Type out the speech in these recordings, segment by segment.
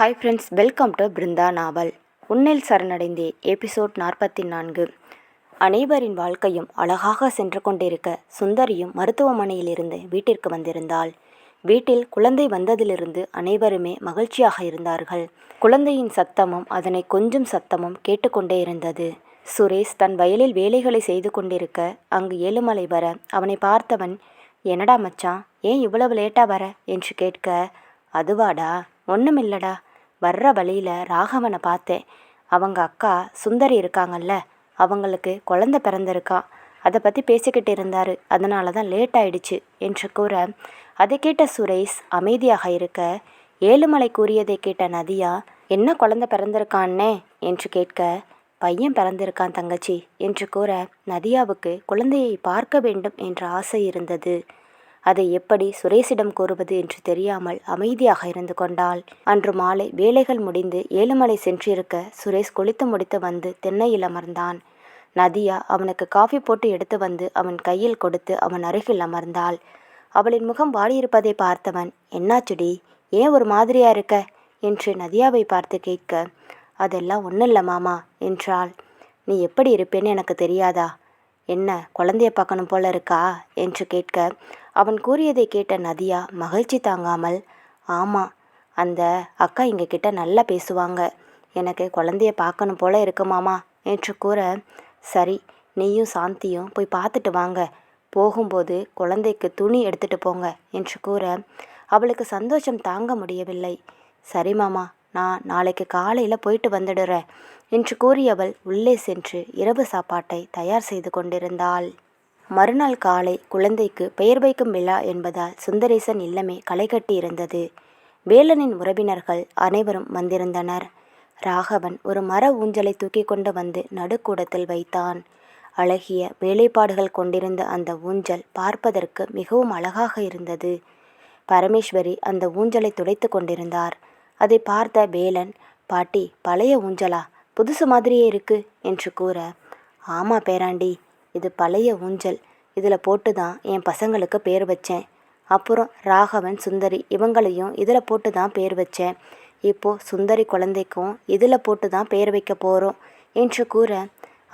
Hi friends welcome to Brindha novel உன்னில் சரணடைந்தே episode நாற்பத்தி நான்கு அனைவரின் வாழ்க்கையும் அழகாக சென்று கொண்டிருக்க சுந்தரியும் மருத்துவமனையிலிருந்து வீட்டிற்கு வந்திருந்தாள். வீட்டில் குழந்தை வந்ததிலிருந்து அனைவருமே மகிழ்ச்சியாக இருந்தார்கள். குழந்தையின் சத்தமும் அதனை கொஞ்சம் சத்தமும் கேட்டுக்கொண்டே இருந்தது. சுரேஷ் தன் வயலில் வேலைகளை செய்து கொண்டிருக்க அங்கு ஏழுமலை வர அவனை பார்த்தவன் என்னடா மச்சான் ஏன் இவ்வளவு லேட்டாக வர? என்று கேட்க அதுவாடா ஒன்றுமில்லடா வர்ற வழியில் ராகவனை பார்த்தேன். அவங்க அக்கா சுந்தரி இருக்காங்கல்ல அவங்களுக்கு குழந்த பிறந்திருக்கான் அதை பற்றி பேசிக்கிட்டு இருந்தார். அதனால தான் லேட் ஆயிடுச்சு என்று கூற அதை கேட்ட சுரேஷ் அமைதியாக இருக்க ஏழுமலை கூறியதை கேட்ட நதியா என்ன குழந்த பிறந்திருக்கான்னே என்று கேட்க பையன் பிறந்திருக்கான் தங்கச்சி என்று கூற நதியாவுக்கு குழந்தையை பார்க்க வேண்டும் என்ற ஆசை இருந்தது. அதை எப்படி சுரேஷிடம் கூறுவது என்று தெரியாமல் அமைதியாக இருந்து கொண்டாள். அன்று மாலை வேலைகள் முடிந்து ஏழுமலை சென்றிருக்க சுரேஷ் குளித்து முடித்து வந்து தென்னையில் அமர்ந்தான். நதியா அவனுக்கு காஃபி போட்டு எடுத்து வந்து அவன் கையில் கொடுத்து அவன் அருகில் அமர்ந்தாள். அவளின் முகம் வாடியிருப்பதை பார்த்தவன் என்னாச்சுடி? ஏன் ஒரு மாதிரியா இருக்க? என்று நதியாவை பார்த்து கேட்க அதெல்லாம் ஒன்றும் இல்லை மாமா என்றாள். நீ எப்படி இருப்பேன்னு எனக்கு தெரியாதா? என்ன குழந்தைய பார்க்கணும் போல இருக்கா? என்று கேட்க அவன் கூறியதை கேட்ட நதியா மகிழ்ச்சி தாங்காமல் ஆமாம் அந்த அக்கா எங்க கிட்ட நல்லா பேசுவாங்க. எனக்கு குழந்தைய பார்க்கணும் போல இருக்குமாமா என்று கூற சரி நீயும் சாந்தியும் போய் பார்த்துட்டு வாங்க. போகும்போது குழந்தைக்கு துணி எடுத்துட்டு போங்க என்று கூற அவளுக்கு சந்தோஷம் தாங்க முடியவில்லை. சரி மாமா நான் நாளைக்கு காலையில் போயிட்டு வந்துடுறேன் என்று கூறியவள் உள்ளே சென்று இரவு சாப்பாட்டை தயார் செய்து கொண்டிருந்தாள். மறுநாள் காலை குழந்தைக்கு பெயர் வைக்கும் விழா என்பதால் சுந்தரேசன் இல்லமே களை இருந்தது வேலனின் உறவினர்கள் அனைவரும் வந்திருந்தனர். ராகவன் ஒரு மர ஊஞ்சலை தூக்கி கொண்டு வந்து நடுக்கூடத்தில் வைத்தான். அழகிய வேலைப்பாடுகள் கொண்டிருந்த அந்த ஊஞ்சல் பார்ப்பதற்கு மிகவும் அழகாக இருந்தது. பரமேஸ்வரி அந்த ஊஞ்சலை துடைத்து கொண்டிருந்தார். அதை பார்த்த வேலன் பாட்டி பழைய ஊஞ்சலா? புதுசு மாதிரியே இருக்கு என்று கூற ஆமா பேராண்டி. இது பழைய ஊஞ்சல். இதில் போட்டு தான் என் பசங்களுக்கு பேர் வச்சேன். அப்புறம் ராகவன் சுந்தரி இவங்களையும் இதில் போட்டு தான் பேர் வச்சேன். இப்போது சுந்தரி குழந்தைக்கும் இதில் போட்டு தான் பேர் வைக்க போகிறோம் என்று கூற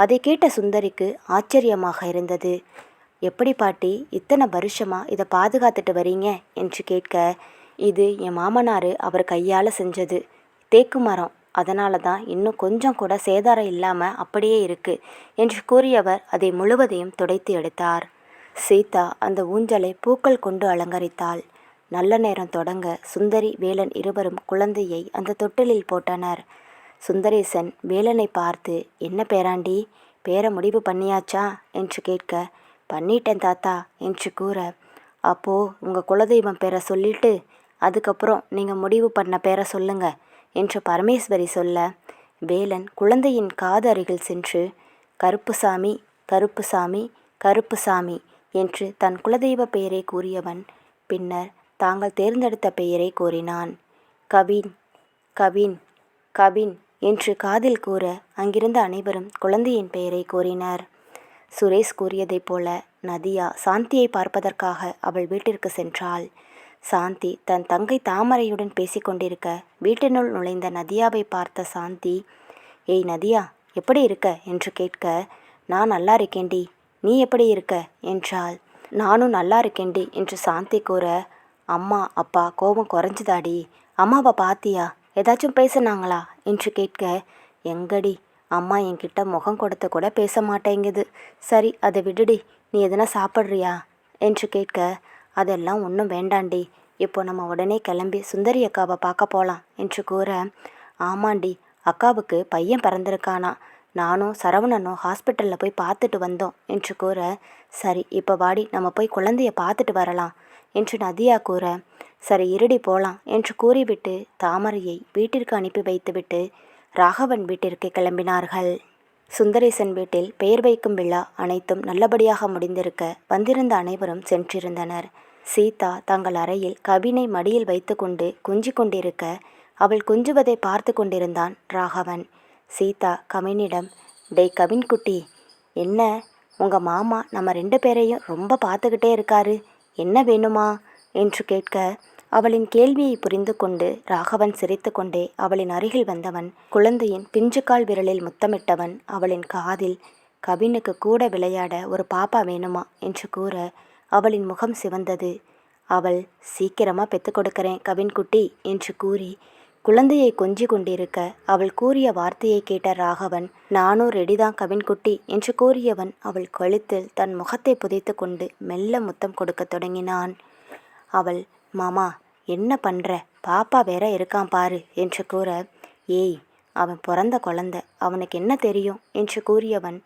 அதை கேட்ட சுந்தரிக்கு ஆச்சரியமாக இருந்தது. எப்படி பாட்டி இத்தனை வருஷமாக இதை பாதுகாத்துட்டு வரீங்க? என்று கேட்க இது என் மாமனார் அவர் கையால் செஞ்சது. தேக்கு மரம். அதனால தான் இன்னும் கொஞ்சம் கூட சேதாரம் இல்லாமல் அப்படியே இருக்கு என்று கூறியவர் அதை முழுவதையும் துடைத்து எடுத்தார். சீதா அந்த ஊஞ்சலை பூக்கள் கொண்டு அலங்கரித்தாள். நல்ல நேரம் தொடங்க சுந்தரி வேலன் இருவரும் குழந்தையை அந்த தொட்டிலில் போட்டனர். சுந்தரேசன் வேலனை பார்த்து என்ன பேராண்டி? பேர முடிவு பண்ணியாச்சா? என்று கேட்க பண்ணிட்டேன் தாத்தா என்று கூற அப்போ உங்கள் குலதெய்வம் பேரை சொல்லிட்டு அதுக்கப்புறம் நீங்கள் முடிவு பண்ண பேரை சொல்லுங்கள் என்று பரமேஸ்வரி சொல்ல வேலன் குழந்தையின் காது அருகில் சென்று கருப்புசாமி கருப்புசாமி கருப்புசாமி என்று தன் குலதெய்வ பெயரை கூறியவன் பின்னர் தாங்கள் தேர்ந்தெடுத்த பெயரை கூறினான். கவின் கவின் கவின் என்று காதில் கூற அங்கிருந்த அனைவரும் குழந்தையின் பெயரை கூறினர். சுரேஷ் கூறியதைப் போல நதியா சாந்தியை பார்ப்பதற்காக அவள் வீட்டிற்கு சென்றாள். சாந்தி தன் தங்கை தாமரையுடன் பேசிக்கொண்டிருக்க வீட்டினுள் நுழைந்த நதியாவை பார்த்த சாந்தி ஏய் நதியா எப்படி இருக்க? என்று கேட்க நான் நல்லா இருக்கேன்டி. நீ எப்படி இருக்க? என்றால் நானும் நல்லா இருக்கேன்டி என்று சாந்தி கூற அம்மா அப்பா கோபம் குறைஞ்சுதாடி. அம்மாவை பாத்தியா? ஏதாச்சும் பேசுனாங்களா? என்று கேட்க எங்கடி? அம்மா என்கிட்ட முகம் கொடுத்த கூட பேச மாட்டேங்குது. சரி அதை விடுடி. நீ எதனா சாப்பிட்றியா? என்று கேட்க அதெல்லாம் ஒன்றும் வேண்டாண்டி. இப்போ நம்ம உடனே கிளம்பி சுந்தரி அக்காவை பார்க்க போகலாம் என்று கூற ஆமாண்டி அக்காவுக்கு பையன் பிறந்திருக்கானா. நானும் சரவணனும் ஹாஸ்பிட்டலில் போய் பார்த்துட்டு வந்தோம். என்று கூற சரி இப்போ வாடி நம்ம போய் குழந்தைய பார்த்துட்டு வரலாம். என்று நதியா கூற சரி இருடி போகலாம் என்று கூறிவிட்டு தாமரையை வீட்டிற்கு அனுப்பி வைத்துவிட்டு ராகவன் வீட்டிற்கு கிளம்பினார்கள். சுந்தரேசன் வீட்டில் பெயர் வைக்கும் விழா அனைத்தும் நல்லபடியாக முடிந்திருக்க வந்திருந்த அனைவரும் சென்றிருந்தனர். சீதா தங்கள் அறையில் கவினை மடியில் வைத்துக்கொண்டு கொஞ்சிக் கொண்டிருக்க அவள் கொஞ்சுவதை பார்த்து கொண்டிருந்தான் ராகவன். சீதா கவினிடம் டேய் கவின் குட்டி என்ன? உங்கள் மாமா நம்ம ரெண்டு பேரையும் ரொம்ப பார்த்துக்கிட்டே இருக்காரு. என்ன வேணுமா? என்று கேட்க அவளின் கேள்வியை புரிந்து கொண்டு ராகவன் சிரித்துக்கொண்டே அவளின் அருகில் வந்தவன் குழந்தையின் பிஞ்சுக்கால் விரலில் முத்தமிட்டவன் அவளின் காதில் கவினுக்கு கூட விளையாட ஒரு பாப்பா வேணுமா? என்று கூற அவளின் முகம் சிவந்தது. அவள் சீக்கிரமா பெத்துக் கொடுக்கிறேன் கவின் குட்டி என்று கூறி குழந்தையை கொஞ்சி கொண்டிருக்க அவள் கூறிய வார்த்தையை கேட்ட ராகவன் நானும் ரெடிதான் கவின்குட்டி என்று கூறியவன் அவள் கழுத்தில் தன் முகத்தை புதைத்து கொண்டு மெல்ல முத்தம் கொடுக்க தொடங்கினான். அவள் மாமா என்ன பண்ணுற பாப்பா வேற இருக்கான் பாரு என்று கூற ஏய் அவன் பிறந்த குழந்தை அவனுக்கு என்ன தெரியும்? என்று கூறியவன்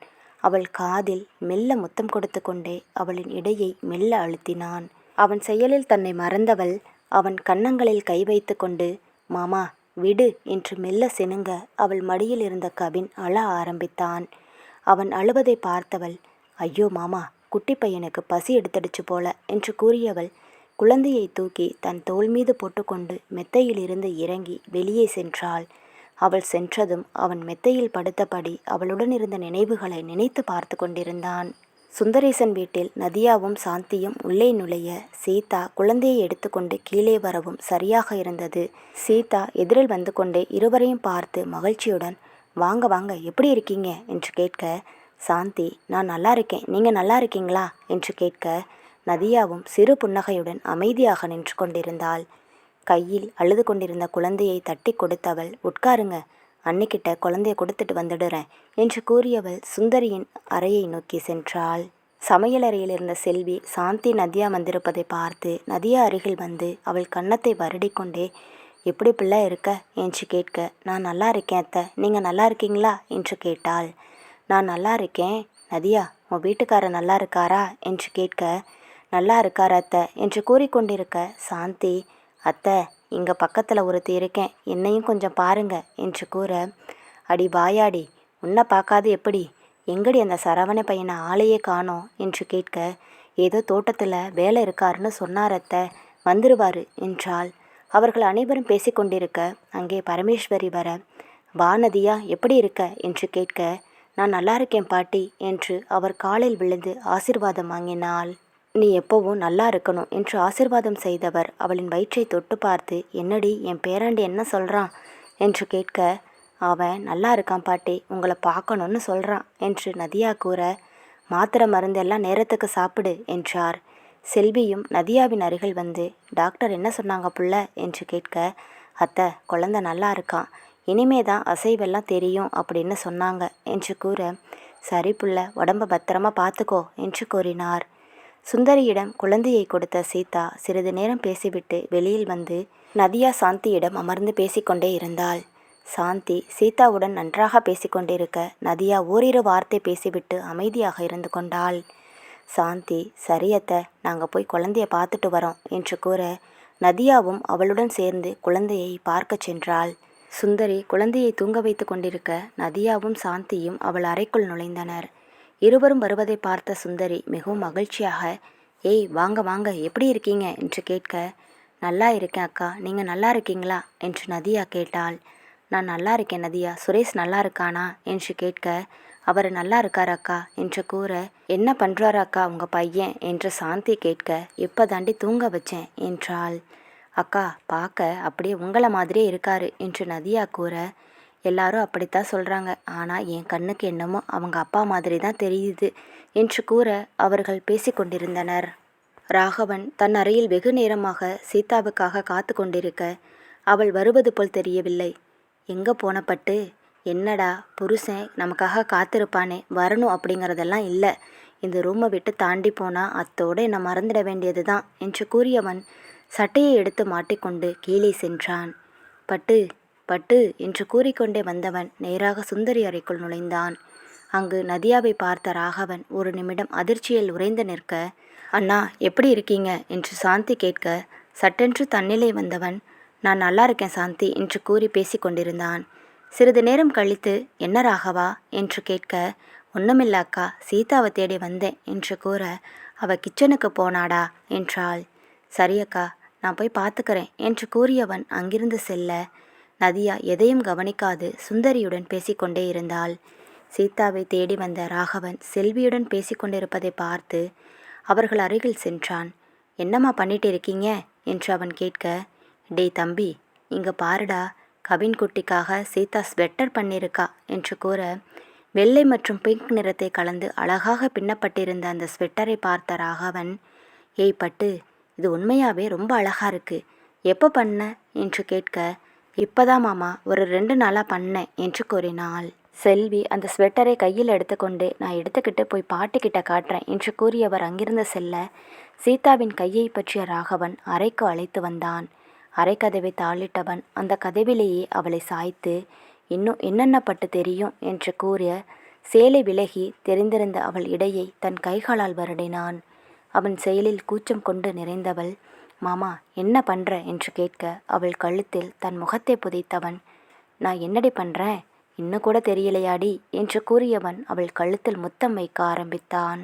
அவள் காதில் மெல்ல முத்தம் கொடுத்து கொண்டே அவளின் இடையை மெல்ல அழுத்தினான். அவன் செயலில் தன்னை மறந்தவள் அவன் கன்னங்களில் கை வைத்து கொண்டு மாமா விடு என்று மெல்ல செனுங்க அவள் மடியில் இருந்த கவின் அழ ஆரம்பித்தான். அவன் அழுவதை பார்த்தவள் ஐயோ மாமா குட்டி பையனுக்கு பசி எடுத்துடுச்சு போல என்று கூறியவள் குழந்தையை தூக்கி தன் தோள் மீது போட்டுக்கொண்டு மெத்தையிலிருந்து இறங்கி வெளியே சென்றாள். அவள் சென்றதும் அவன் மெத்தையில் படுத்தபடி அவளுடன் இருந்த நினைவுகளை நினைத்து பார்த்து கொண்டிருந்தான். சுந்தரேசன் வீட்டில் நதியாவும் சாந்தியும் உள்ளே நுழைய சீதா குழந்தையை எடுத்துக்கொண்டு கீழே வரவும் சரியாக இருந்தது. சீதா எதிரில் வந்து கொண்டே இருவரையும் பார்த்து மகிழ்ச்சியுடன் வாங்க வாங்க எப்படி இருக்கீங்க? என்று கேட்க சாந்தி நான் நல்லா இருக்கேன். நீங்கள் நல்லா இருக்கீங்களா? என்று கேட்க நதியாவும் சிறு புன்னகையுடன் அமைதியாக நின்று கொண்டிருந்தாள். கையில் அழுது கொண்டிருந்த குழந்தையை தட்டி கொடுத்தவள் உட்காருங்க அன்னிக்கிட்ட குழந்தைய கொடுத்துட்டு வந்துடுறேன் என்று கூறியவள் சுந்தரியின் அறையை நோக்கி சென்றாள். சமையலறையில் இருந்த செல்வி சாந்தி நதியா வந்திருப்பதை பார்த்து நதியா அருகில் வந்து அவள் கன்னத்தை வருடிக்கொண்டே எப்படி பிள்ளை இருக்க? என்று கேட்க நான் நல்லா இருக்கேன் அத்தை நீங்கள் நல்லா இருக்கீங்களா? என்று கேட்டாள். நான் நல்லா இருக்கேன் நதியா உன் வீட்டுக்காரர் நல்லா இருக்காரா? என்று கேட்க நல்லா இருக்கார் அத்தை என்று கூறிக்கொண்டிருக்க சாந்தி அத்தை இங்கே பக்கத்தில் ஒருத்தி இருக்கேன். என்னையும் கொஞ்சம் பாருங்க என்று கூற அடி வாயாடி உன்னை பார்க்காது எப்படி? எங்கடி அந்த சரவண பையனை ஆளையே காணோம் என்று கேட்க ஏதோ தோட்டத்தில் வேலை இருக்காருன்னு சொன்னார் அத்தை வந்துருவார் என்றால் அவர்கள் அனைவரும் பேசிக்கொண்டிருக்க அங்கே பரமேஸ்வரி வர வானதியா எப்படி இருக்க? என்று கேட்க நான் நல்லா இருக்கேன் பாட்டி என்று அவர் காலில் விழுந்து ஆசிர்வாதம் வாங்கினாள். நீ எப்போவும் நல்லா இருக்கணும் என்று ஆசிர்வாதம் செய்தவர் அவளின் வயிற்றை தொட்டு பார்த்து என்னடி என் பேராண்டி என்ன சொல்கிறான் என்று கேட்க அவன் நல்லா இருக்கான் பாட்டி உங்களை பார்க்கணும்னு சொல்கிறான் என்று நதியா கூற மாத்திரை மருந்தெல்லாம் நேரத்துக்கு சாப்பிடு என்றார். செல்வியும் நதியாவின் அருகில் வந்து டாக்டர் என்ன சொன்னாங்க புள்ள? என்று கேட்க அத்தை குழந்தை நல்லா இருக்கான் இனிமே தான் அசைவெல்லாம் தெரியும் அப்படின்னு சொன்னாங்க என்று கூற சரி புள்ள உடம்ப பத்திரமா பார்த்துக்கோ என்று கூறினார். சுந்தரியிடம் குழந்தையை கொடுத்த சீதா சிறிது நேரம் பேசிவிட்டு வெளியில் வந்து நதியா சாந்தியிடம் அமர்ந்து பேசிக்கொண்டே இருந்தாள். சாந்தி சீதாவுடன் நன்றாக பேசிக்கொண்டிருக்க நதியா ஓரிரு வார்த்தை பேசிவிட்டு அமைதியாக இருந்து கொண்டாள். சாந்தி சரியத்த நாங்கள் போய் குழந்தைய பார்த்துட்டு வரோம் என்று கூற நதியாவும் அவளுடன் சேர்ந்து குழந்தையை பார்க்கச் சென்றாள். சுந்தரி குழந்தையை தூங்க வைத்து கொண்டிருக்க நதியாவும் சாந்தியும் அவள் அறைக்குள் நுழைந்தனர். இருவரும் வருவதை பார்த்த சுந்தரி மிகவும் மகிழ்ச்சியாக ஏய் வாங்க வாங்க எப்படி இருக்கீங்க? என்று கேட்க நல்லா இருக்கேன் அக்கா. நீங்கள் நல்லா இருக்கீங்களா? என்று நதியா கேட்டாள். நான் நல்லா இருக்கேன் நதியா. சுரேஷ் நல்லா இருக்கானா? என்று கேட்க அவர் நல்லா இருக்கார் அக்கா. என்று கூற என்ன பண்ணுறாரு அக்கா உங்கள் பையன்? என்று சாந்தி கேட்க இப்போ தாண்டி தூங்க வச்சேன் என்றாள். அக்கா பார்க்க அப்படியே உங்களை மாதிரியே இருக்காரு என்று நதியா கூற எல்லாரும் அப்படித்தான் சொல்கிறாங்க ஆனால் என் கண்ணுக்கு என்னமோ அவங்க அப்பா மாதிரி தான் தெரியுது என்று கூற அவர்கள் பேசிக்கொண்டிருந்தனர் ராகவன் தன் அறையில் வெகு நேரமாக சீதாவுக்காக காத்து கொண்டிருக்க அவள் வருவது போல் தெரியவில்லை. எங்கே போனப்பட்டு? என்னடா புருஷன் நமக்காக காத்திருப்பானே வரணும் அப்படிங்கிறதெல்லாம் இல்லை. இந்த ரூமை விட்டு தாண்டி போனால் அத்தோடு என்னை மறந்துட வேண்டியது தான் என்று கூறியவன் சட்டையை எடுத்து மாட்டிக்கொண்டு கீழே சென்றான். பட்டு பட்டு என்று கூறிக்கொண்டே வந்தவன் நேராக சுந்தரி அறைக்குள் நுழைந்தான். அங்கு நதியாவை பார்த்த ராகவன் ஒரு நிமிடம் அதிர்ச்சியில் உறைந்து நிற்க அண்ணா எப்படி இருக்கீங்க? என்று சாந்தி கேட்க சட்டென்று தன்னிலை வந்தவன். நான் நல்லா இருக்கேன் சாந்தி என்று கூறி பேசிக்கொண்டிருந்தான் சிறிது நேரம் கழித்து என்ன ராகவா? என்று கேட்க ஒன்றுமில்ல அக்கா சீதாவை தேடி வந்தேன் என்று கூற அவ கிச்சனுக்கு போனாடா என்றாள். சரி அக்கா நான் போய் பார்த்துக்கிறேன் என்று கூறியவன் அங்கிருந்து செல்ல நதியா எதையும் கவனிக்காது சுந்தரியுடன் பேசிக்கொண்டே இருந்தாள். சீதாவை தேடி வந்த ராகவன் செல்வியுடன் பேசிக்கொண்டிருப்பதை பார்த்து அவர்கள் அருகில் சென்றான். என்னம்மா பண்ணிட்டு இருக்கீங்க? என்று அவன் கேட்க டேய் தம்பி இங்கே பாருடா கவின் குட்டிக்காக சீதா ஸ்வெட்டர் பண்ணியிருக்கா என்று கூற வெள்ளை மற்றும் பிங்க் நிறத்தை கலந்து அழகாக பின்னப்பட்டிருந்த அந்த ஸ்வெட்டரை பார்த்த ராகவன் ஏய் பட்டு இது உண்மையாவே ரொம்ப அழகா இருக்கு. எப்போ பண்ண? என்று கேட்க இப்பதான் மாமா ஒரு ரெண்டு நாளாக பண்ணேன் என்று கூறினாள். செல்வி அந்த ஸ்வெட்டரை கையில் எடுத்துக்கொண்டு நான் எடுத்துக்கிட்டு போய் பாட்டுக்கிட்ட காட்டுறேன் என்று கூறியவர் அங்கிருந்து செல்ல சீதாவின் கையை பற்றிய ராகவன் அறைக்கு அழைத்து வந்தான். அரைக்கதவை தாளிட்டவன் அந்த கதவிலேயே அவளை சாய்த்து இன்னும் என்னென்ன பட்டு தெரியும்? என்று கூறிய சேலை விலகி தெரிந்திருந்த அவள் இடையை தன் கைகளால் வருடினான். அவன் செயலில் கூச்சம் கொண்டு நிறைந்தவள் மாமா என்ன பண்ற? என்று கேட்க அவள் கழுத்தில் தன் முகத்தை புதைத்தவன் நான் என்னடி பண்றேன் இன்னும் கூட தெரியலையாடி? என்று கூறியவன் அவள் கழுத்தில் முத்தம் வைக்க ஆரம்பித்தான்.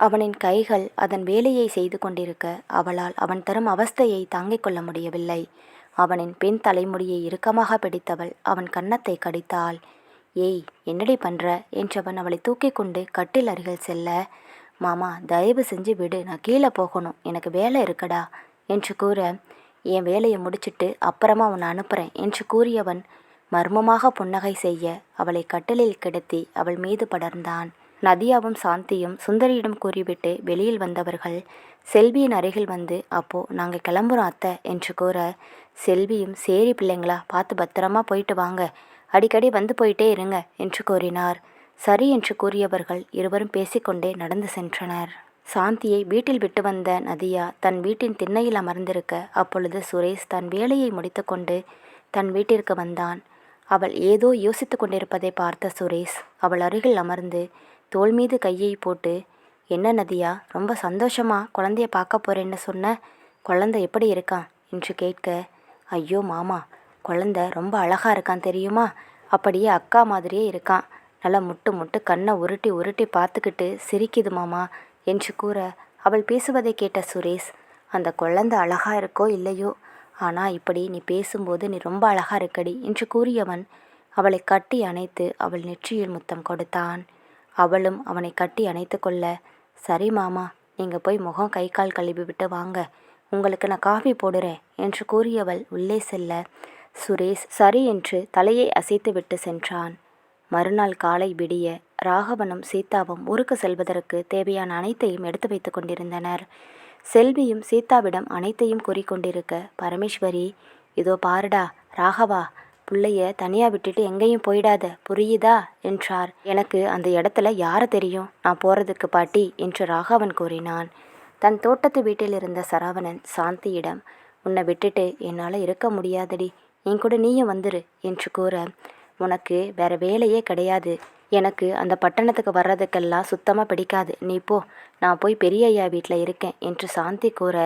அவனின் கைகள் அதன் வேலையை செய்து கொண்டிருக்க அவளால் அவன் தரும் அவஸ்தையை தாங்கிக் கொள்ள முடியவில்லை. அவனின் பெண் தலைமுடியை இறுக்கமாக பிடித்தவள் அவன் கன்னத்தை கடித்தாள். ஏய் என்னடி பண்ற? என்றவன் அவளை தூக்கி கொண்டு கட்டில் அருகில் செல்ல மாமா தயவு செஞ்சு விடு நான் கீழே போகணும் எனக்கு வேலை இருக்குடா. என்று கூற என் வேலையை முடிச்சிட்டு அப்புறமா உன்னை அனுப்புறேன் என்று கூறியவன் மர்மமாக புன்னகை செய்ய அவளை கட்டிலில் கிடத்தி அவள் மீது படர்ந்தான். நதியாவும் சாந்தியும் சுந்தரியிடம் கூறிவிட்டு வெளியில் வந்தவர்கள் செல்வியின் அருகில் வந்து அப்போ நாங்கள் கிளம்புறோம் அத்தை என்று கூற செல்வியும் சேரி பிள்ளைங்களா பார்த்து பத்திரமா போயிட்டு வாங்க அடிக்கடி வந்து போயிட்டே இருங்க என்று கூறினார். சரி என்று கூறியவர்கள் இருவரும் பேசிக்கொண்டே நடந்து சென்றனர். சாந்தியை வீட்டில் விட்டு வந்த நதியா தன் வீட்டின் திண்ணையில் அமர்ந்திருக்க அப்பொழுது சுரேஷ் தன் வேலையை முடித்துக்கொண்டு தன் வீட்டிற்கு வந்தான். அவள் ஏதோ யோசித்து கொண்டிருப்பதை பார்த்த சுரேஷ் அவள் அருகில் அமர்ந்து தோள் மீது கையை போட்டு என்ன நதியா ரொம்ப சந்தோஷமா குழந்தைய பார்க்க போறேன்னு சொன்ன குழந்தை எப்படி இருக்கான் என்று கேட்க ஐயோ மாமா குழந்தை ரொம்ப அழகா இருக்கான் தெரியுமா? அப்படியே அக்கா மாதிரியே இருக்கான். நல்லா முட்டு முட்டு கண்ணை உருட்டி உருட்டி பார்த்துக்கிட்டு சிரிக்குது மாமா. என்று கூற அவள் பேசுவதை கேட்ட சுரேஷ் அந்த குழந்தை அழகா இருக்கோ இல்லையோ? ஆனால் இப்படி நீ பேசும்போது நீ ரொம்ப அழகா இருக்கடி என்று கூறியவன் அவளை கட்டி அணைத்து அவள் நெற்றியில் முத்தம் கொடுத்தான். அவளும் அவனை கட்டி அணைத்து கொள்ள சரி மாமா நீங்கள் போய் முகம் கை கால் கழுவி விட்டு வாங்க உங்களுக்கு நான் காஃபி போடுறேன் என்று கூறியவள் உள்ளே செல்ல சுரேஷ் சரி என்று தலையை அசைத்து விட்டு சென்றான். மறுநாள் காலை விடிய ராகவனும் சீதாவும் ஊருக்கு செல்வதற்கு தேவையான அனைத்தையும் எடுத்து வைத்து கொண்டிருந்தனர். செல்வியும் சீதாவிடம் அனைத்தையும் கூறிக்கொண்டிருக்க பரமேஸ்வரி இதோ பாருடா ராகவா பிள்ளைய தனியாக விட்டுட்டு எங்கேயும் போயிடாத புரியுதா? என்றார். எனக்கு அந்த இடத்துல யாரை தெரியும்? நான் போகிறதுக்கு பாட்டி என்று ராகவன் கூறினான். தன் தோட்டத்து வீட்டில் இருந்த சரவணன் சாந்தியிடம் உன்னை விட்டுட்டு என்னால் இருக்க முடியாதடி. என் கூட நீயும் வந்துரு என்று கூற உனக்கு வேற வேலையே கிடையாது. எனக்கு அந்த பட்டணத்துக்கு வர்றதுக்கெல்லாம் சுத்தமாக பிடிக்காது. நீ போ. நான் போய் பெரிய ஐயா வீட்டில் இருக்கேன் என்று சாந்தி கூற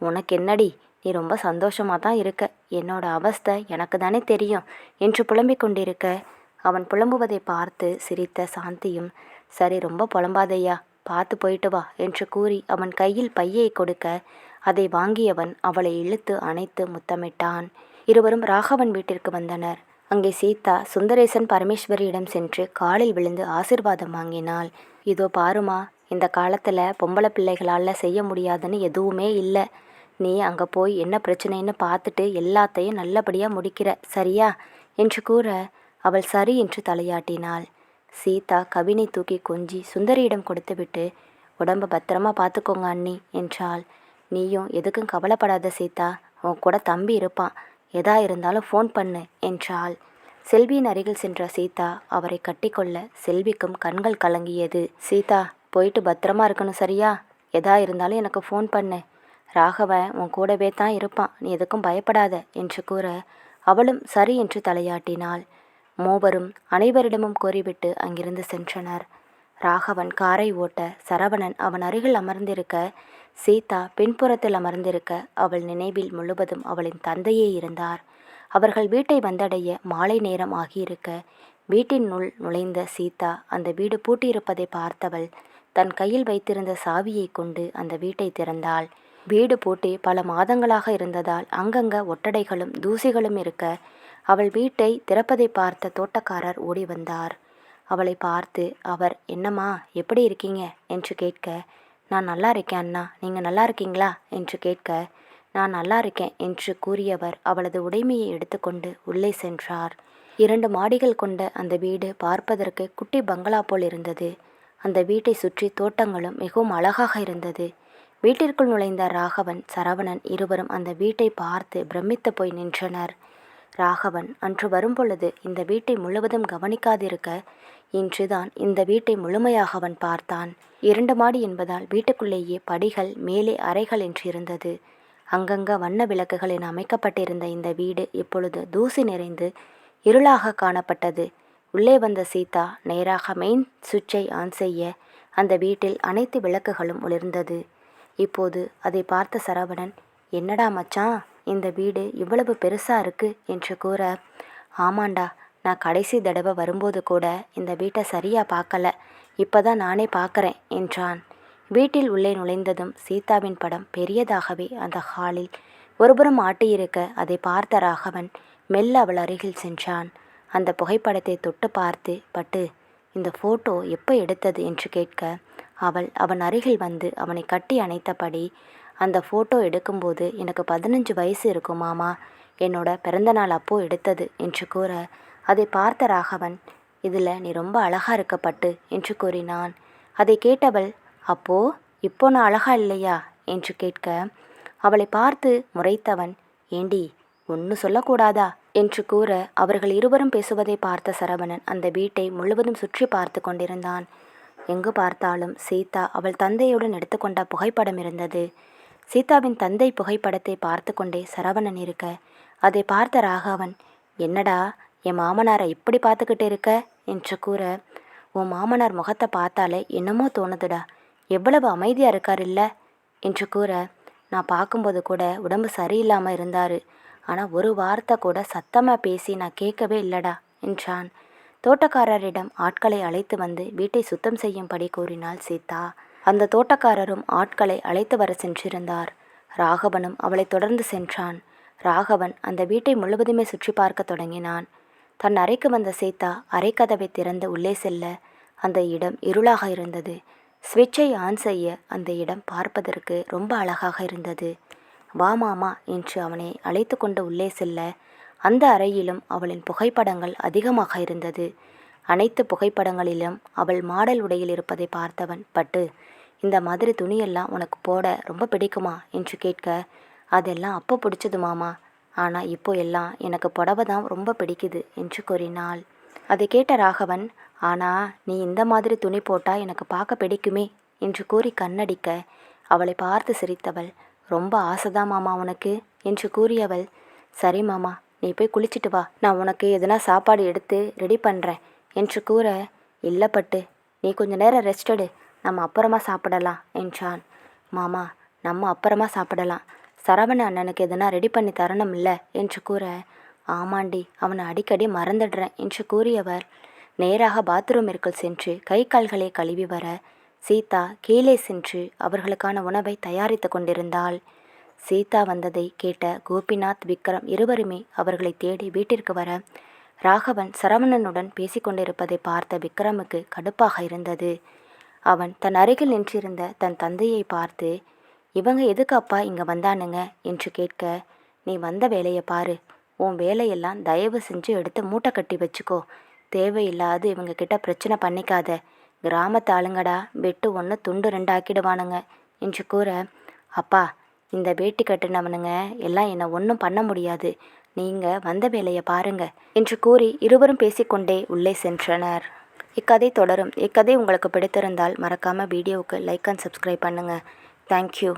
உனக்கு என்னடி? நீ ரொம்ப சந்தோஷமாக தான் இருக்க. என்னோட அவஸ்தை எனக்கு தானே தெரியும் என்று புலம்பிக் கொண்டிருக்க அவன் புலம்புவதை பார்த்து சிரித்த சாந்தியும் சரி ரொம்ப புலம்பாதையா பார்த்து போயிட்டு வா என்று கூறி அவன் கையில் பையை கொடுக்க அதை வாங்கியவன் அவளை இழுத்து அணைத்து முத்தமிட்டான். இருவரும் ராகவன் வீட்டிற்கு வந்தனர். அங்கே சீதா சுந்தரேசன் பரமேஸ்வரியிடம் சென்று காலில் விழுந்து ஆசிர்வாதம் வாங்கினாள். இதோ பாருமா இந்த காலத்தில் பொம்பளை பிள்ளைகளால் செய்ய முடியாதுன்னு எதுவுமே இல்லை. நீ அங்கே போய் என்ன பிரச்சனைன்னு பார்த்துட்டு எல்லாத்தையும் நல்லபடியாக முடிக்கிற சரியா? என்று கூற அவள் சரி என்று தலையாட்டினாள். சீதா கவினை தூக்கி கொஞ்சி சுந்தரியிடம் கொடுத்துவிட்டு உடம்ப பத்திரமா பார்த்துக்கோங்க அண்ணி என்றாள். நீயும் எதுக்கும் கவலைப்படாத சீதா உன் கூட தம்பி இருப்பான். எதா இருந்தாலும் ஃபோன் பண்ணு என்றாள். செல்வியின் அருகில் சென்ற சீதா அவரை கட்டிக்கொள்ள செல்விக்கும் கண்கள் கலங்கியது. சீதா போயிட்டு பத்திரமா இருக்கணும் சரியா? எதா இருந்தாலும் எனக்கு ஃபோன் பண்ணு. ராகவன் உன் கூடவே தான் இருப்பான் நீ எதுக்கும் பயப்படாத என்று கூற அவளும் சரி என்று தலையாட்டினாள். மூவரும் அனைவரிடமும் கூறிவிட்டு அங்கிருந்து சென்றனர். ராகவன் காரை ஓட்ட சரவணன் அவன் அருகில் அமர்ந்திருக்க சீதா பின்புறத்தில் அமர்ந்திருக்க அவள் நினைவில் முழுவதும் அவளின் தந்தையே இருந்தார். அவர்கள் வீட்டை வந்தடைய மாலை நேரம் ஆகியிருக்க வீட்டினுள் நுழைந்த சீதா அந்த வீடு பூட்டியிருப்பதை பார்த்தவள் தன் கையில் வைத்திருந்த சாவியை கொண்டு அந்த வீட்டை திறந்தாள். வீடு பூட்டி பல மாதங்களாக இருந்ததால் அங்கங்க ஒட்டடைகளும் தூசிகளும் இருக்க அவள் வீட்டை திறப்பதை பார்த்த தோட்டக்காரர் ஓடி வந்தார். அவளை பார்த்து அவர் என்னம்மா எப்படி இருக்கீங்க? என்று கேட்க நான் நல்லா இருக்கேன் அண்ணா. நீங்கள் நல்லா இருக்கீங்களா? என்று கேட்க நான் நல்லா இருக்கேன் என்று கூறியவர் அவளது உடைமையை எடுத்துக்கொண்டு உள்ளே சென்றார். இரண்டு மாடிகள் கொண்ட அந்த வீடு பார்ப்பதற்கு குட்டி பங்களா போல் இருந்தது. அந்த வீட்டை சுற்றி தோட்டங்களும் மிகவும் அழகாக இருந்தது. வீட்டிற்குள் நுழைந்த ராகவன் சரவணன் இருவரும் அந்த வீட்டை பார்த்து பிரமித்து போய் நின்றனர். ராகவன் அன்று வரும்பொழுது இந்த வீட்டை முழுவதும் கவனிக்காதிருக்க இன்றுதான் இந்த வீட்டை முழுமையாக அவன் பார்த்தான். இரண்டு மாடி என்பதால் வீட்டுக்குள்ளேயே படிகள் மேலே அறைகள் என்று இருந்தது அங்கங்க வண்ண விளக்குகள் என அமைக்கப்பட்டிருந்த இந்த வீடு இப்பொழுது தூசி நிறைந்து இருளாக காணப்பட்டது. உள்ளே வந்த சீதா நேராக மெயின் சுவிட்சை ஆன் செய்ய அந்த வீட்டில் அனைத்து விளக்குகளும் ஒளிர்ந்தது. இப்போது அதை பார்த்த சரவணன் என்னடா மச்சான் இந்த வீடு இவ்வளவு பெருசா இருக்கு? என்று கூற ஆமாண்டா நான் கடைசி தடவை வரும்போது கூட இந்த வீட்டை சரியாக பார்க்கல. இப்பதான் நானே பார்க்குறேன் என்றான். வீட்டில் உள்ளே நுழைந்ததும் சீதாவின் படம் பெரியதாகவே அந்த ஹாலில் ஒருபுறம் ஆட்டியிருக்க அதை பார்த்த ராகவன் மெல்ல அவள் அருகில் சென்றான். அந்த புகைப்படத்தை தொட்டு பார்த்து பட்டு இந்த ஃபோட்டோ எப்போ எடுத்தது? என்று கேட்க அவள் அவன் அருகில் வந்து அவனை கட்டி அணைத்தபடி அந்த ஃபோட்டோ எடுக்கும்போது எனக்கு பதினஞ்சு வயசு இருக்கும் மாமா. என்னோட பிறந்தநாள் அப்போ எடுத்தது என்று கூற அதை பார்த்த ராகவன் இதில் நீ ரொம்ப அழகா இருக்கப்பட்டு என்று கூறினான். அதை கேட்டவள் அப்போ இப்போ நான் அழகா இல்லையா? என்று கேட்க அவளை பார்த்து முறைத்தவன் ஏண்டி ஒன்று சொல்லக்கூடாதா? என்று கூற அவர்கள் இருவரும் பேசுவதை பார்த்த சரவணன் அந்த வீட்டை முழுவதும் சுற்றி பார்த்து கொண்டிருந்தான். எங்கு பார்த்தாலும் சீதா அவள் தந்தையுடன் எடுத்துக்கொண்ட புகைப்படம் இருந்தது. சீதாவின் தந்தை புகைப்படத்தை பார்த்து கொண்டே சரவணன் இருக்க அதை பார்த்த ராகவன் என்னடா என் மாமனாரை இப்படி பார்த்துக்கிட்டு இருக்க? என்று கூற உன் மாமனார் முகத்தை பார்த்தாலே என்னமோ தோணுதுடா. எவ்வளவு அமைதியாக இருக்கார் இல்லை? என்று கூற நான் பார்க்கும்போது கூட உடம்பு சரியில்லாமல் இருந்தார். ஆனால் ஒரு வார்த்தை கூட சத்தமாக பேசி நான் கேட்கவே இல்லடா என்றான். தோட்டக்காரரிடம் ஆட்களை அழைத்து வந்து வீட்டை சுத்தம் செய்யும்படி கூறினாள் சீதா. அந்த தோட்டக்காரரும் ஆட்களை அழைத்து வர சென்றிருந்தார். ராகவனும் அவளை தொடர்ந்து சென்றான். ராகவன் அந்த வீட்டை முழுவதுமே சுற்றி பார்க்க தொடங்கினான். தன் அறைக்கு வந்த சீதா அறைக்கதவை திறந்து உள்ளே செல்ல அந்த இடம் இருளாக இருந்தது. ஸ்விட்சை ஆன் செய்ய அந்த இடம் பார்ப்பதற்கு ரொம்ப அழகாக இருந்தது. வா மாமா என்று அவனை அழைத்து கொண்டு உள்ளே செல்ல அந்த அறையிலும் அவளின் புகைப்படங்கள் அதிகமாக இருந்தது. அனைத்து புகைப்படங்களிலும் அவள் மாடல் உடையில் இருப்பதை பார்த்தவன் பட்டு இந்த மாதிரி துணியெல்லாம் உனக்கு போட ரொம்ப பிடிக்குமா? என்று கேட்க அதெல்லாம் அப்போ பிடிச்சது மாமா. ஆனால் இப்போ எல்லாம் எனக்கு புடவை தான் ரொம்ப பிடிக்குது என்று கூறினாள். அதை கேட்ட ராகவன் ஆனால் நீ இந்த மாதிரி துணி போட்டால் எனக்கு பார்க்க பிடிக்குமே? என்று கூறி கண்ணடிக்க அவளை பார்த்து சிரித்தவள் ரொம்ப ஆசைதான் மாமா உனக்கு? என்று கூறியவள் சரி மாமா நீ போய் குளிச்சிட்டு வா. நான் உனக்கு எதுனா சாப்பாடு எடுத்து ரெடி பண்ணுறேன் என்று கூற இல்லை பட்டு நீ கொஞ்ச நேரம் ரெஸ்ட் எடு. நம்ம அப்புறமா சாப்பிடலாம் என்றான். மாமா நம்ம அப்புறமா சாப்பிடலாம். சரவண அண்ணனுக்கு எதனா ரெடி பண்ணி தரணும்ல? என்று கூற ஆமாண்டி அவனை அடிக்கடி மறந்துடுறேன் என்று கூறியவர். நேராக பாத்ரூமிற்குள் சென்று கை கால்களை கழுவி வர சீதா கீழே சென்று அவர்களுக்கான உணவை தயாரித்து கொண்டிருந்தாள். சீதா வந்ததை கேட்ட கோபிநாத் விக்ரம் இருவருமே அவர்களை தேடி வீட்டிற்கு வர ராகவன் சரவணனுடன் பேசிக்கொண்டிருப்பதை பார்த்த விக்ரமுக்கு கடுப்பாக இருந்தது. அவன் தன் அருகில் நின்றிருந்த தன் தந்தையை பார்த்து இவங்க எதுக்கு அப்பா இங்கே வந்தானுங்க? என்று கேட்க நீ வந்த வேலையை பாரு. உன் வேலையெல்லாம் தயவு செஞ்சு எடுத்து மூட்டை கட்டி வச்சுக்கோ. தேவையில்லாது இவங்க கிட்ட பிரச்சனை பண்ணிக்காத. கிராமத்து ஆளுங்கடா வெட்டு ஒன்று துண்டு ரெண்டாக்கிடுவானுங்க என்று கூற அப்பா இந்த வேட்டி கட்டினவனுங்க எல்லாம் என்னை ஒன்றும் பண்ண முடியாது. நீங்கள் வந்த வேலையை பாருங்க. என்று கூறி இருவரும் பேசிக்கொண்டே உள்ளே சென்றனர். இக்கதை தொடரும். இக்கதை உங்களுக்கு பிடித்திருந்தால் மறக்காமல் வீடியோவுக்கு லைக் அண்ட் சப்ஸ்கிரைப் பண்ணுங்கள் Thank you.